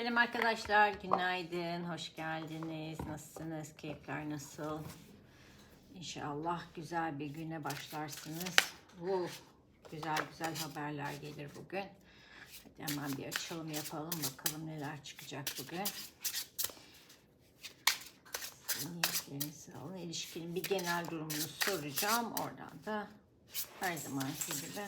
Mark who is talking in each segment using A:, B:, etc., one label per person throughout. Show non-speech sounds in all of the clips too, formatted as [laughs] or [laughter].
A: Selam arkadaşlar, günaydın, hoş geldiniz. Nasılsınız, keyifler nasıl? İnşallah güzel bir güne başlarsınız. Uh, güzel güzel haberler gelir bugün. Hadi hemen bir açılım yapalım, bakalım neler çıkacak bugün. Niyetlerinizi alın, ilişkinin bir genel durumunu soracağım. Oradan da her zamanki gibi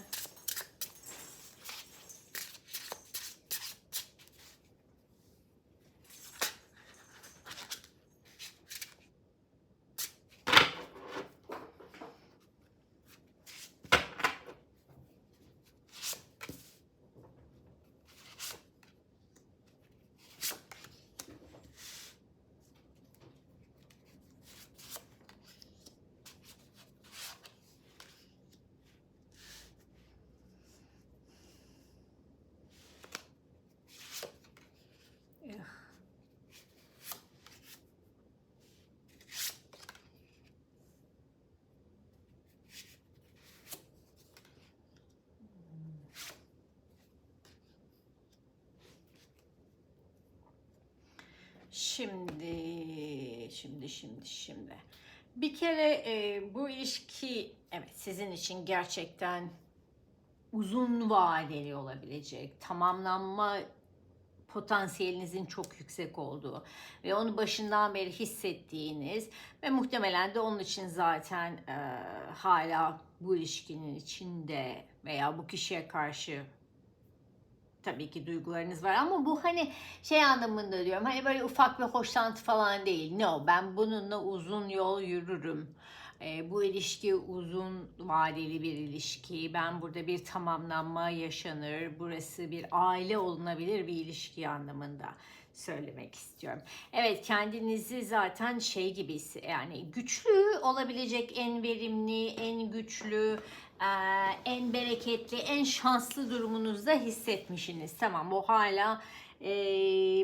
A: Şimdi, şimdi, şimdi, şimdi. Bir kere e, bu ilişki evet sizin için gerçekten uzun vadeli olabilecek, tamamlanma potansiyelinizin çok yüksek olduğu ve onu başından beri hissettiğiniz ve muhtemelen de onun için zaten e, hala bu ilişkinin içinde veya bu kişiye karşı tabii ki duygularınız var ama bu hani şey anlamında diyorum hani böyle ufak bir hoşlantı falan değil. No ben bununla uzun yol yürürüm. Ee, bu ilişki uzun vadeli bir ilişki. Ben burada bir tamamlanma yaşanır. Burası bir aile olunabilir bir ilişki anlamında söylemek istiyorum. Evet kendinizi zaten şey gibi yani güçlü olabilecek en verimli, en güçlü, e, en bereketli, en şanslı durumunuzda hissetmişsiniz. Tamam bu hala e,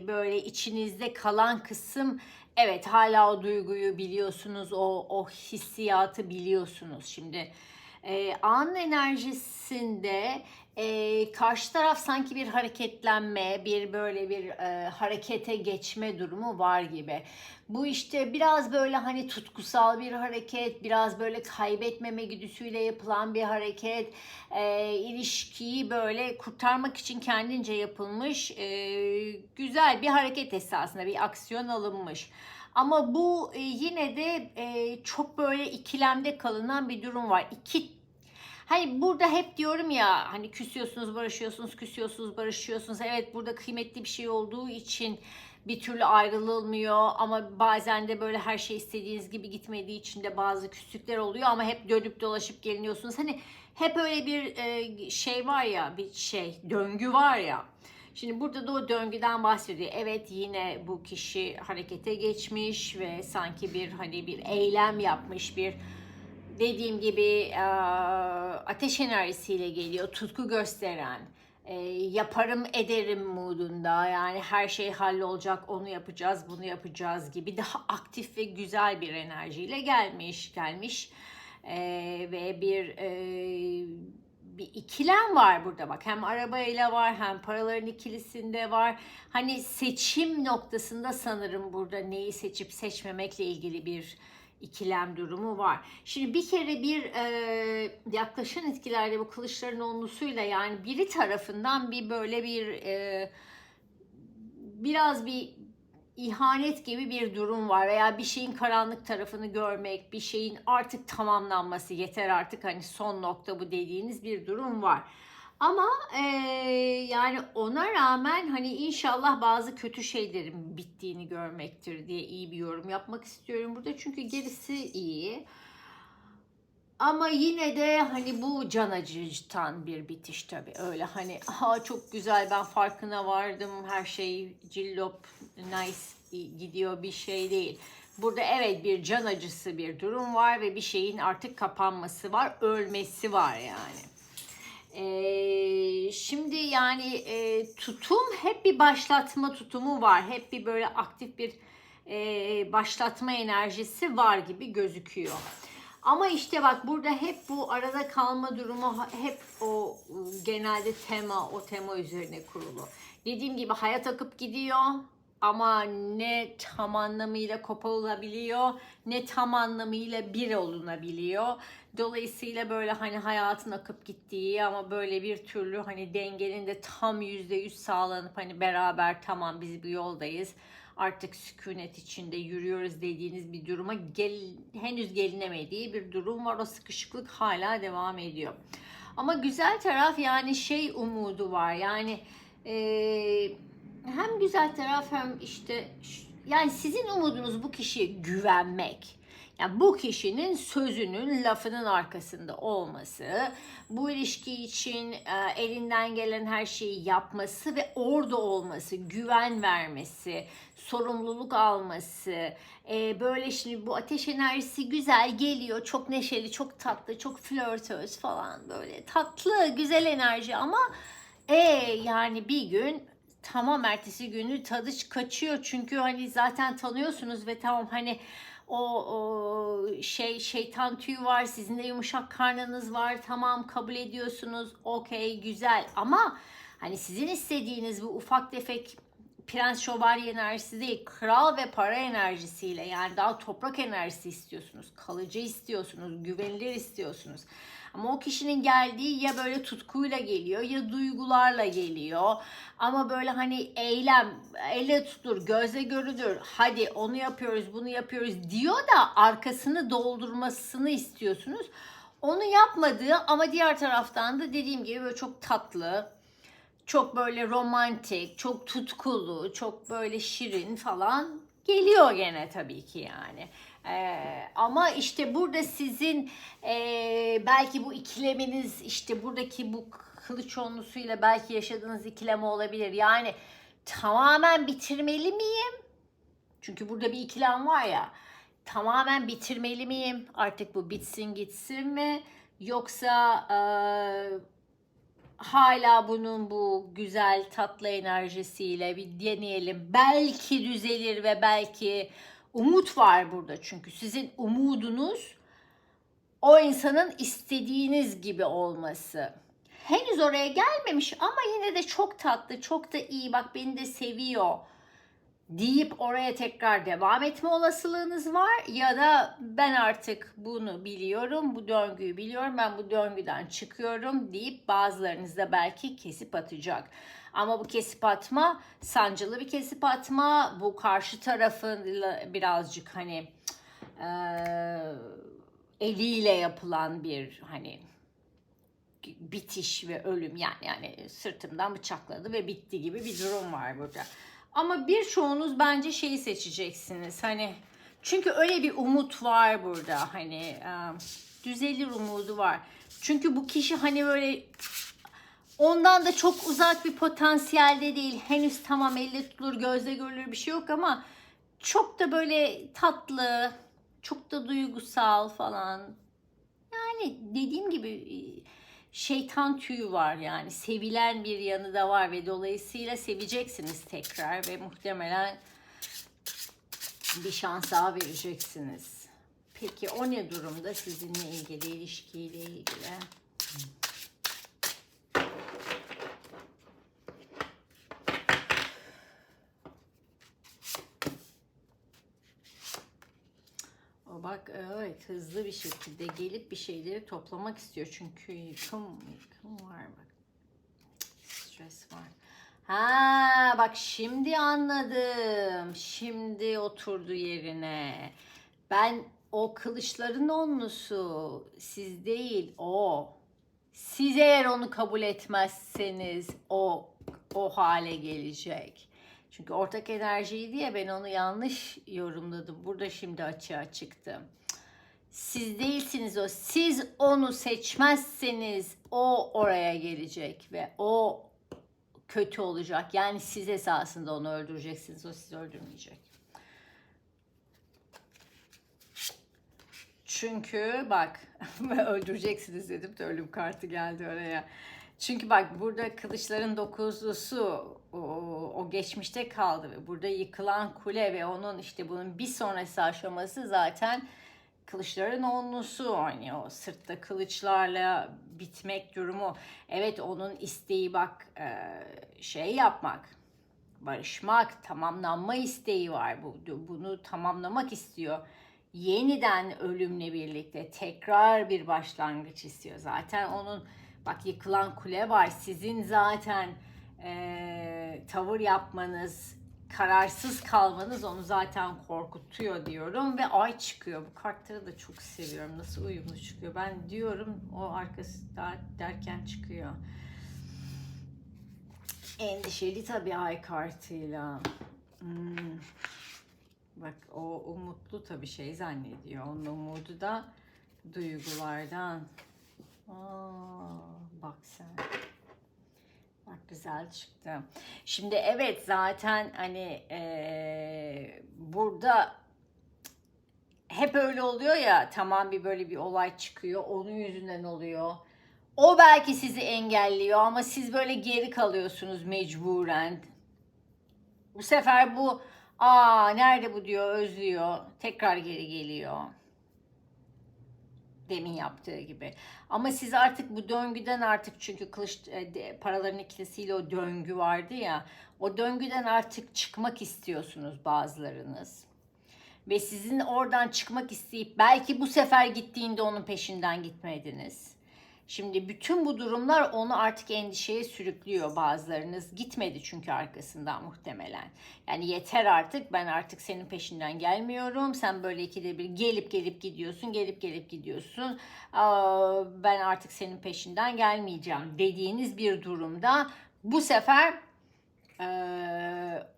A: böyle içinizde kalan kısım evet hala o duyguyu biliyorsunuz, o, o hissiyatı biliyorsunuz. Şimdi e, an enerjisinde e, karşı taraf sanki bir hareketlenme, bir böyle bir e, harekete geçme durumu var gibi. Bu işte biraz böyle hani tutkusal bir hareket, biraz böyle kaybetmeme güdüsüyle yapılan bir hareket, e, ilişkiyi böyle kurtarmak için kendince yapılmış e, güzel bir hareket esasında bir aksiyon alınmış. Ama bu e, yine de e, çok böyle ikilemde kalınan bir durum var. İki Hani burada hep diyorum ya hani küsüyorsunuz, barışıyorsunuz, küsüyorsunuz, barışıyorsunuz. Evet burada kıymetli bir şey olduğu için bir türlü ayrılılmıyor ama bazen de böyle her şey istediğiniz gibi gitmediği için de bazı küslükler oluyor ama hep dönüp dolaşıp geliniyorsunuz. Hani hep öyle bir e, şey var ya, bir şey, döngü var ya. Şimdi burada da o döngüden bahsediyor. Evet yine bu kişi harekete geçmiş ve sanki bir hani bir eylem yapmış, bir dediğim gibi ateş enerjisiyle geliyor, tutku gösteren, yaparım ederim modunda yani her şey hallolacak, onu yapacağız, bunu yapacağız gibi daha aktif ve güzel bir enerjiyle gelmiş, gelmiş ve bir bir ikilem var burada bak. Hem arabayla var hem paraların ikilisinde var. Hani seçim noktasında sanırım burada neyi seçip seçmemekle ilgili bir ikilem durumu var. Şimdi bir kere bir e, yaklaşan etkilerde bu kılıçların olmasıyla yani biri tarafından bir böyle bir e, biraz bir ihanet gibi bir durum var veya bir şeyin karanlık tarafını görmek, bir şeyin artık tamamlanması yeter artık hani son nokta bu dediğiniz bir durum var. Ama e, yani ona rağmen hani inşallah bazı kötü şeylerin bittiğini görmektir diye iyi bir yorum yapmak istiyorum burada. Çünkü gerisi iyi. Ama yine de hani bu can acıtan bir bitiş tabii. Öyle hani ha çok güzel ben farkına vardım her şey cillop nice gidiyor bir şey değil. Burada evet bir can acısı bir durum var ve bir şeyin artık kapanması var, ölmesi var yani. Ee, şimdi yani e, tutum hep bir başlatma tutumu var. Hep bir böyle aktif bir e, başlatma enerjisi var gibi gözüküyor. Ama işte bak burada hep bu arada kalma durumu hep o ıı, genelde tema o tema üzerine kurulu. Dediğim gibi hayat akıp gidiyor ama ne tam anlamıyla koparılabiliyor ne tam anlamıyla bir olunabiliyor. Dolayısıyla böyle hani hayatın akıp gittiği ama böyle bir türlü hani dengenin de tam yüzde yüz sağlanıp hani beraber tamam biz bir yoldayız artık sükunet içinde yürüyoruz dediğiniz bir duruma gel, henüz gelinemediği bir durum var. O sıkışıklık hala devam ediyor. Ama güzel taraf yani şey umudu var. Yani eee, hem güzel taraf hem işte yani sizin umudunuz bu kişiye güvenmek. Yani bu kişinin sözünün, lafının arkasında olması, bu ilişki için e, elinden gelen her şeyi yapması ve orada olması, güven vermesi, sorumluluk alması, e, böyle şimdi bu ateş enerjisi güzel geliyor, çok neşeli, çok tatlı, çok flörtöz falan böyle tatlı, güzel enerji ama e yani bir gün tamam ertesi günü tadı kaçıyor. Çünkü hani zaten tanıyorsunuz ve tamam hani o, o şey şeytan tüyü var sizin de yumuşak karnınız var tamam kabul ediyorsunuz okey güzel. Ama hani sizin istediğiniz bu ufak tefek prens şövalye enerjisi değil kral ve para enerjisiyle yani daha toprak enerjisi istiyorsunuz kalıcı istiyorsunuz güvenilir istiyorsunuz ama o kişinin geldiği ya böyle tutkuyla geliyor ya duygularla geliyor. Ama böyle hani eylem, elle tutulur, gözle görülür. Hadi onu yapıyoruz, bunu yapıyoruz diyor da arkasını doldurmasını istiyorsunuz. Onu yapmadığı ama diğer taraftan da dediğim gibi böyle çok tatlı, çok böyle romantik, çok tutkulu, çok böyle şirin falan geliyor gene tabii ki yani. Ee, ama işte burada sizin ee, belki bu ikileminiz işte buradaki bu kılıç onlusuyla belki yaşadığınız ikileme olabilir. Yani tamamen bitirmeli miyim? Çünkü burada bir ikilem var ya. Tamamen bitirmeli miyim? Artık bu bitsin gitsin mi? Yoksa ee, hala bunun bu güzel tatlı enerjisiyle bir deneyelim. Belki düzelir ve belki umut var burada çünkü sizin umudunuz o insanın istediğiniz gibi olması. Henüz oraya gelmemiş ama yine de çok tatlı, çok da iyi. Bak beni de seviyor deyip oraya tekrar devam etme olasılığınız var ya da ben artık bunu biliyorum, bu döngüyü biliyorum, ben bu döngüden çıkıyorum deyip bazılarınız da belki kesip atacak. Ama bu kesip atma sancılı bir kesip atma, bu karşı tarafın birazcık hani eee, eliyle yapılan bir hani bitiş ve ölüm yani yani sırtımdan bıçakladı ve bitti gibi bir durum var burada. Ama birçoğunuz bence şeyi seçeceksiniz. Hani çünkü öyle bir umut var burada. Hani e, düzelir umudu var. Çünkü bu kişi hani böyle ondan da çok uzak bir potansiyelde değil. Henüz tamam elle tutulur, gözle görülür bir şey yok ama çok da böyle tatlı, çok da duygusal falan. Yani dediğim gibi e, şeytan tüyü var yani sevilen bir yanı da var ve dolayısıyla seveceksiniz tekrar ve muhtemelen bir şans daha vereceksiniz. Peki o ne durumda sizinle ilgili, ilişkiyle ilgili? Bak evet hızlı bir şekilde gelip bir şeyleri toplamak istiyor. Çünkü yıkım, yıkım var bak. Stres var. Ha bak şimdi anladım. Şimdi oturdu yerine. Ben o kılıçların onlusu siz değil o. Siz eğer onu kabul etmezseniz o o hale gelecek. Çünkü ortak enerjiydi ya ben onu yanlış yorumladım. Burada şimdi açığa çıktı. Siz değilsiniz o. Siz onu seçmezseniz o oraya gelecek ve o kötü olacak. Yani siz esasında onu öldüreceksiniz. O sizi öldürmeyecek. Çünkü bak [laughs] öldüreceksiniz dedim de ölüm kartı geldi oraya. Çünkü bak burada kılıçların dokuzlusu o, o geçmişte kaldı ve burada yıkılan kule ve onun işte bunun bir sonrası aşaması zaten kılıçların onlusu hani o sırtta kılıçlarla bitmek durumu. Evet onun isteği bak e, şey yapmak, barışmak, tamamlanma isteği var. Bu, bunu tamamlamak istiyor. Yeniden ölümle birlikte tekrar bir başlangıç istiyor. Zaten onun bak yıkılan kule var. Sizin zaten e, tavır yapmanız, kararsız kalmanız onu zaten korkutuyor diyorum ve ay çıkıyor. Bu kartları da çok seviyorum. Nasıl uyumlu çıkıyor. Ben diyorum o arkası da derken çıkıyor. Endişeli tabii ay kartıyla. Hmm. Bak o umutlu tabii şey zannediyor. Onun umudu da duygulardan. Aa, bak sen. Bak güzel çıktı. Şimdi evet zaten hani eee, burada hep öyle oluyor ya tamam bir böyle bir olay çıkıyor onun yüzünden oluyor. O belki sizi engelliyor ama siz böyle geri kalıyorsunuz mecburen. Bu sefer bu aa nerede bu diyor özlüyor tekrar geri geliyor demin yaptığı gibi. Ama siz artık bu döngüden artık çünkü kılıç e, paraların ikilisiyle o döngü vardı ya. O döngüden artık çıkmak istiyorsunuz bazılarınız. Ve sizin oradan çıkmak isteyip belki bu sefer gittiğinde onun peşinden gitmediniz. Şimdi bütün bu durumlar onu artık endişeye sürüklüyor bazılarınız. Gitmedi çünkü arkasından muhtemelen. Yani yeter artık ben artık senin peşinden gelmiyorum. Sen böyle ikide bir gelip gelip gidiyorsun, gelip gelip gidiyorsun. Ben artık senin peşinden gelmeyeceğim dediğiniz bir durumda bu sefer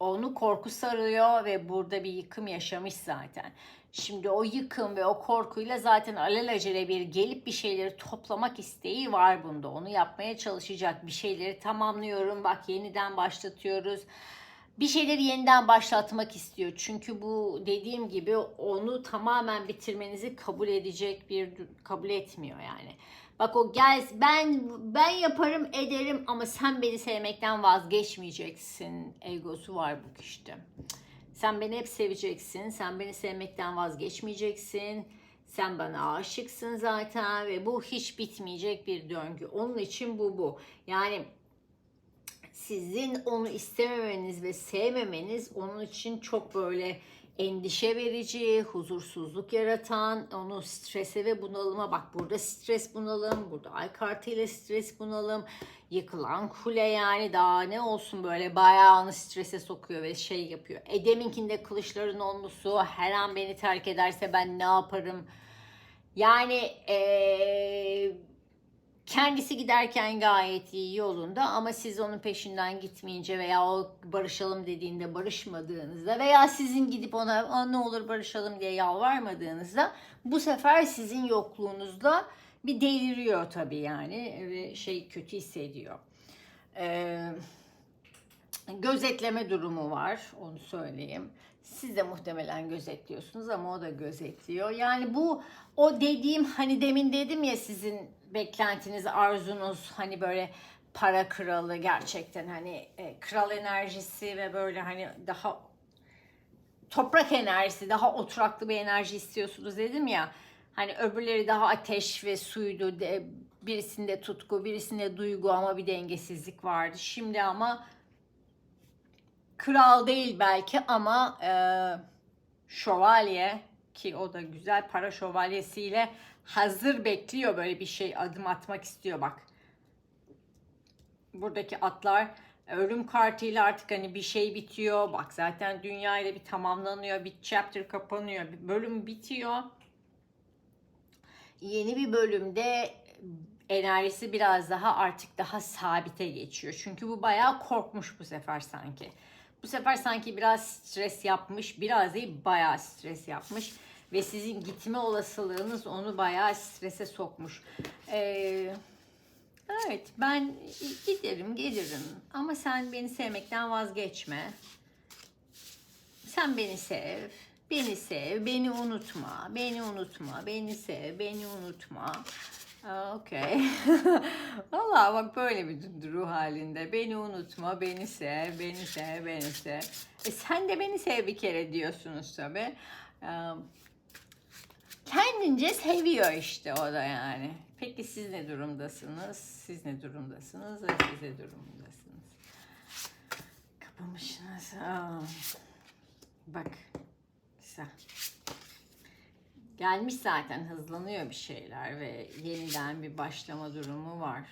A: onu korku sarıyor ve burada bir yıkım yaşamış zaten. Şimdi o yıkım ve o korkuyla zaten alelacele bir gelip bir şeyleri toplamak isteği var bunda. Onu yapmaya çalışacak. Bir şeyleri tamamlıyorum. Bak yeniden başlatıyoruz. Bir şeyleri yeniden başlatmak istiyor. Çünkü bu dediğim gibi onu tamamen bitirmenizi kabul edecek bir kabul etmiyor yani. Bak o gel ben ben yaparım ederim ama sen beni sevmekten vazgeçmeyeceksin egosu var bu kişide. Sen beni hep seveceksin. Sen beni sevmekten vazgeçmeyeceksin. Sen bana aşıksın zaten ve bu hiç bitmeyecek bir döngü. Onun için bu bu. Yani sizin onu istememeniz ve sevmemeniz onun için çok böyle endişe verici, huzursuzluk yaratan, onu strese ve bunalıma bak burada stres bunalım, burada ay kartıyla stres bunalım, yıkılan kule yani daha ne olsun böyle bayağı onu strese sokuyor ve şey yapıyor. E deminkinde kılıçların onlusu her an beni terk ederse ben ne yaparım? Yani eee kendisi giderken gayet iyi yolunda ama siz onun peşinden gitmeyince veya o barışalım dediğinde barışmadığınızda veya sizin gidip ona "Aa, ne olur barışalım diye yalvarmadığınızda bu sefer sizin yokluğunuzda bir deliriyor tabii yani ve şey kötü hissediyor. Ee, gözetleme durumu var onu söyleyeyim. Siz de muhtemelen gözetliyorsunuz ama o da gözetliyor. Yani bu o dediğim hani demin dedim ya sizin beklentiniz, arzunuz hani böyle para kralı gerçekten hani e, kral enerjisi ve böyle hani daha toprak enerjisi, daha oturaklı bir enerji istiyorsunuz dedim ya. Hani öbürleri daha ateş ve suydu. De, birisinde tutku, birisinde duygu ama bir dengesizlik vardı. Şimdi ama kral değil belki ama e, şövalye ki o da güzel para şövalyesiyle hazır bekliyor böyle bir şey adım atmak istiyor bak. Buradaki atlar ölüm kartıyla artık hani bir şey bitiyor. Bak zaten dünya ile bir tamamlanıyor. Bir chapter kapanıyor. Bir bölüm bitiyor. Yeni bir bölümde enerjisi biraz daha artık daha sabite geçiyor. Çünkü bu bayağı korkmuş bu sefer sanki. Bu sefer sanki biraz stres yapmış. Biraz değil bayağı stres yapmış. Ve sizin gitme olasılığınız onu bayağı strese sokmuş. Ee, evet ben giderim gelirim. Ama sen beni sevmekten vazgeçme. Sen beni sev. Beni sev, beni unutma, beni unutma, beni sev, beni unutma. Okey. [laughs] Valla bak böyle bir ruh halinde. Beni unutma, beni sev, beni sev, beni sev. E sen de beni sev bir kere diyorsunuz tabii. Kendince seviyor işte o da yani. Peki siz ne durumdasınız? Siz ne durumdasınız? Ve siz ne durumdasınız? Kapamışsınız. Aa. Bak. Güzel. Gelmiş zaten hızlanıyor bir şeyler ve yeniden bir başlama durumu var.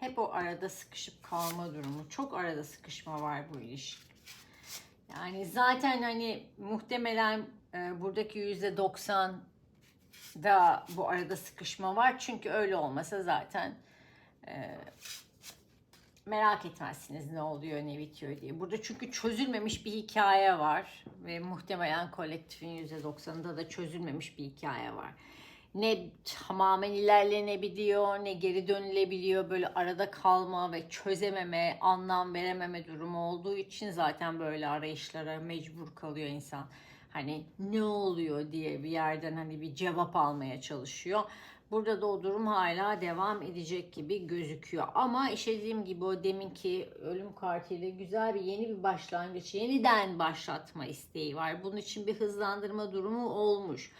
A: Hep o arada sıkışıp kalma durumu. Çok arada sıkışma var bu ilişki. Yani zaten hani muhtemelen e, buradaki yüzde 90 da bu arada sıkışma var. Çünkü öyle olmasa zaten e, merak etmezsiniz ne oluyor ne bitiyor diye. Burada çünkü çözülmemiş bir hikaye var ve muhtemelen kolektifin %90'ında da çözülmemiş bir hikaye var. Ne tamamen ilerlenebiliyor ne geri dönülebiliyor böyle arada kalma ve çözememe, anlam verememe durumu olduğu için zaten böyle arayışlara mecbur kalıyor insan. Hani ne oluyor diye bir yerden hani bir cevap almaya çalışıyor. Burada da o durum hala devam edecek gibi gözüküyor. Ama işte dediğim gibi o deminki ölüm kartıyla güzel bir yeni bir başlangıç, yeniden başlatma isteği var. Bunun için bir hızlandırma durumu olmuş.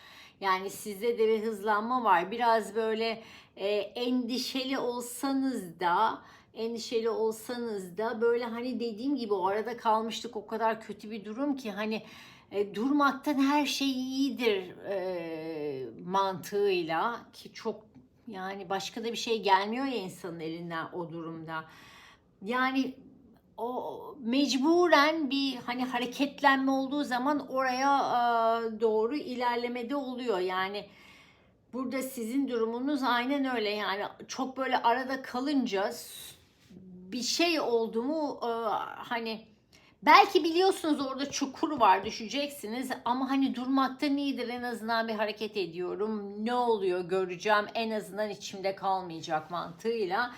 A: Yani sizde de bir hızlanma var. Biraz böyle e, endişeli olsanız da endişeli olsanız da böyle hani dediğim gibi o arada kalmıştık o kadar kötü bir durum ki hani e, durmaktan her şey iyidir e, mantığıyla ki çok yani başka da bir şey gelmiyor ya insanın elinden o durumda. Yani o mecburen bir hani hareketlenme olduğu zaman oraya e, doğru ilerlemede oluyor. Yani burada sizin durumunuz aynen öyle. Yani çok böyle arada kalınca bir şey oldu mu e, hani belki biliyorsunuz orada çukur var düşeceksiniz. Ama hani durmaktan iyidir en azından bir hareket ediyorum. Ne oluyor göreceğim. En azından içimde kalmayacak mantığıyla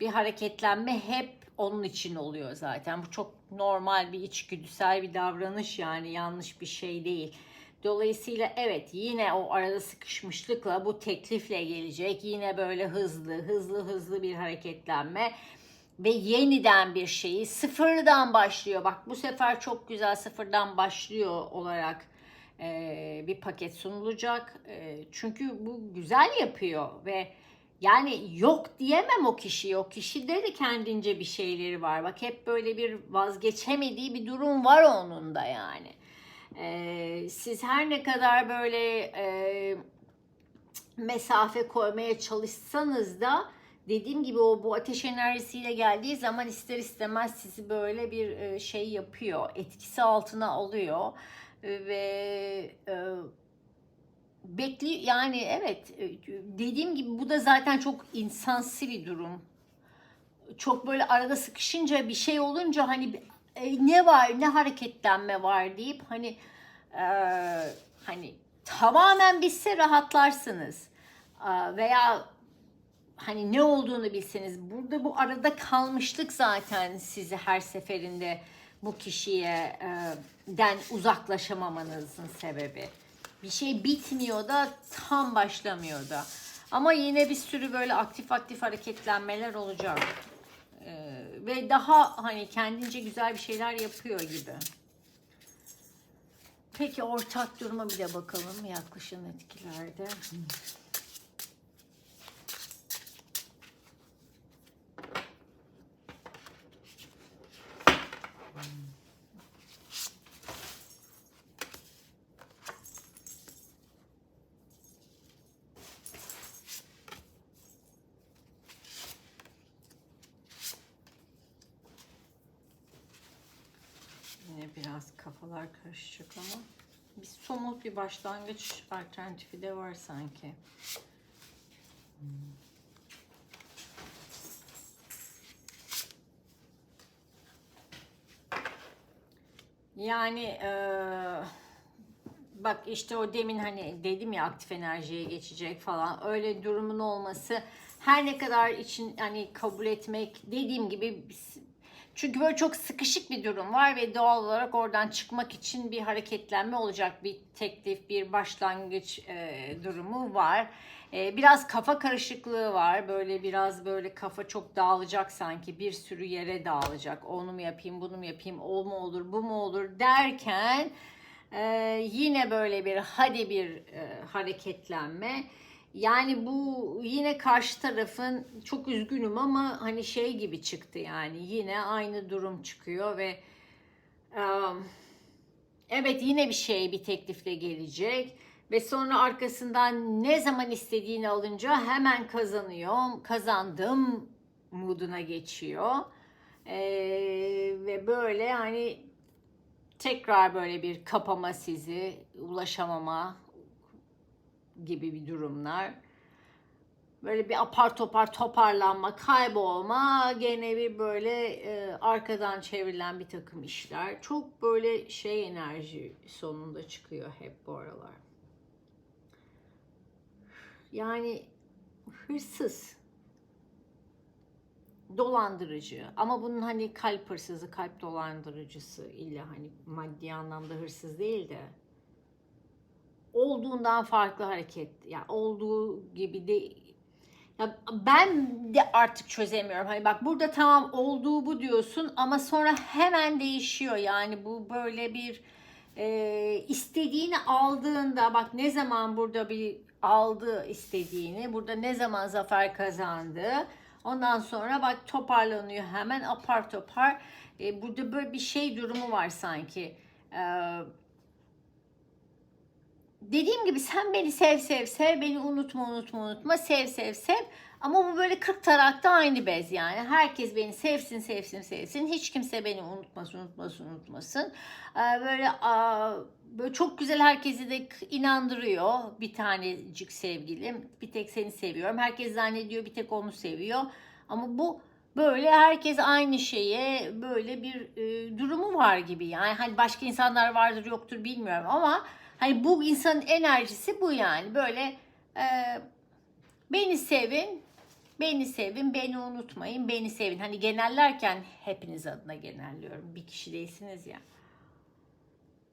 A: bir hareketlenme hep onun için oluyor zaten. Bu çok normal bir içgüdüsel bir davranış yani yanlış bir şey değil. Dolayısıyla evet yine o arada sıkışmışlıkla bu teklifle gelecek. Yine böyle hızlı hızlı hızlı bir hareketlenme ve yeniden bir şeyi sıfırdan başlıyor. Bak bu sefer çok güzel sıfırdan başlıyor olarak e, bir paket sunulacak. E, çünkü bu güzel yapıyor ve yani yok diyemem o kişi. O kişide de kendince bir şeyleri var. Bak hep böyle bir vazgeçemediği bir durum var onun da yani. Ee, siz her ne kadar böyle e, mesafe koymaya çalışsanız da dediğim gibi o bu ateş enerjisiyle geldiği zaman ister istemez sizi böyle bir e, şey yapıyor. Etkisi altına alıyor. Ve e, bekli yani evet e, dediğim gibi bu da zaten çok insansı bir durum. Çok böyle arada sıkışınca bir şey olunca hani e, ne var ne hareketlenme var deyip hani e, hani tamamen bitse rahatlarsınız. E, veya hani ne olduğunu bilseniz burada bu arada kalmışlık zaten sizi her seferinde bu kişiye e, den uzaklaşamamanızın sebebi bir şey bitmiyor da tam başlamıyor da. Ama yine bir sürü böyle aktif aktif hareketlenmeler olacak. Ee, ve daha hani kendince güzel bir şeyler yapıyor gibi. Peki ortak duruma bir de bakalım yaklaşan etkilerde. Yine biraz kafalar karışacak ama bir bir başlangıç alternatifi de var sanki. Yani eee, bak işte o demin hani dedim ya aktif enerjiye geçecek falan öyle durumun olması her ne kadar için hani kabul etmek dediğim gibi Çünkü böyle çok sıkışık bir durum var ve doğal olarak oradan çıkmak için bir hareketlenme olacak. Bir teklif, bir başlangıç e, durumu var. E, biraz kafa karışıklığı var. Böyle biraz böyle kafa çok dağılacak sanki. Bir sürü yere dağılacak. Onu mu yapayım, bunu mu yapayım, o mu olur, bu mu olur derken e, yine böyle bir hadi bir e, hareketlenme. Yani bu yine karşı tarafın çok üzgünüm ama hani şey gibi çıktı yani yine aynı durum çıkıyor ve evet yine bir şey bir teklifle gelecek ve sonra arkasından ne zaman istediğini alınca hemen kazanıyor kazandım moduna geçiyor. Ee, ve böyle hani tekrar böyle bir kapama sizi ulaşamama gibi bir durumlar. Böyle bir apar topar toparlanma, kaybolma, gene bir böyle e, arkadan çevrilen bir takım işler. Çok böyle şey enerji sonunda çıkıyor hep bu aralar. Yani hırsız, dolandırıcı ama bunun hani kalp hırsızı, kalp dolandırıcısı illa hani maddi anlamda hırsız değil de olduğundan farklı hareket yani olduğu gibi de ya ben de artık çözemiyorum. Hani bak burada tamam olduğu bu diyorsun ama sonra hemen değişiyor. Yani bu böyle bir e, istediğini aldığında bak ne zaman burada bir aldı istediğini burada ne zaman zafer kazandı ondan sonra bak toparlanıyor hemen apar topar E, burada böyle bir şey durumu var sanki. Eee dediğim gibi sen beni sev sev sev beni unutma unutma unutma sev sev sev. Ama bu böyle 40 tarakta aynı bez yani. Herkes beni sevsin sevsin sevsin. Hiç kimse beni unutmasın unutmasın unutmasın. Ee, böyle aa, böyle çok güzel herkesi de inandırıyor bir tanecik sevgilim. Bir tek seni seviyorum. Herkes zannediyor bir tek onu seviyor. Ama bu böyle herkes aynı şeye böyle bir e, durumu var gibi yani. Hani başka insanlar vardır yoktur bilmiyorum ama Hani bu insanın enerjisi bu yani. Böyle e, beni sevin, beni sevin, beni unutmayın, beni sevin. Hani genellerken hepiniz adına genelliyorum. Bir kişi değilsiniz ya.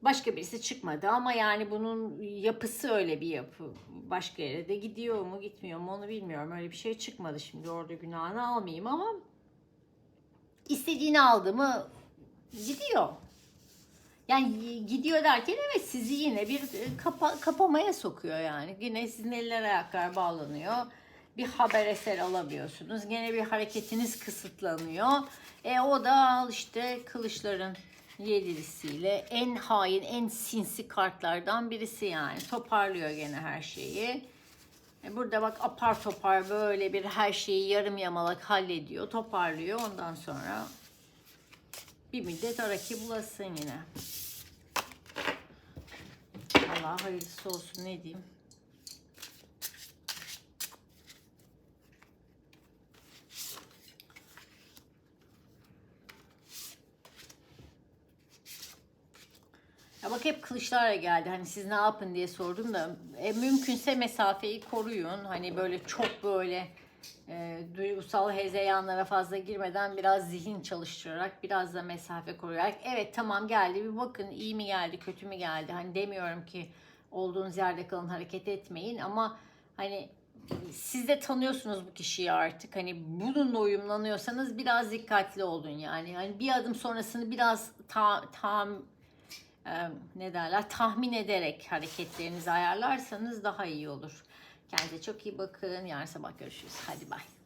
A: Başka birisi çıkmadı ama yani bunun yapısı öyle bir yapı. Başka yere de gidiyor mu gitmiyor mu onu bilmiyorum. Öyle bir şey çıkmadı şimdi orada günahını almayayım ama istediğini aldı mı gidiyor. Yani gidiyor derken evet sizi yine bir e, kapa, kapamaya sokuyor yani. Yine sizin eller ayaklar bağlanıyor. Bir haber eser alamıyorsunuz. Gene bir hareketiniz kısıtlanıyor. E o da işte kılıçların yedilisiyle en hain, en sinsi kartlardan birisi yani. Toparlıyor gene her şeyi. E burada bak apar topar böyle bir her şeyi yarım yamalak hallediyor, toparlıyor. Ondan sonra bir müddet araki bulasın yine. Allah hayırlısı olsun ne diyeyim. Ya bak hep kılıçlarla geldi. Hani siz ne yapın diye sordum da e, mümkünse mesafeyi koruyun. Hani böyle çok böyle e, duygusal hezeyanlara fazla girmeden biraz zihin çalıştırarak biraz da mesafe koruyarak evet tamam geldi bir bakın iyi mi geldi kötü mü geldi? Hani demiyorum ki olduğunuz yerde kalın hareket etmeyin ama hani siz de tanıyorsunuz bu kişiyi artık. Hani bununla uyumlanıyorsanız biraz dikkatli olun yani. Hani bir adım sonrasını biraz ta, tam e, ne derler tahmin ederek hareketlerinizi ayarlarsanız daha iyi olur. Kendinize çok iyi bakın. Yarın sabah görüşürüz. Hadi bay.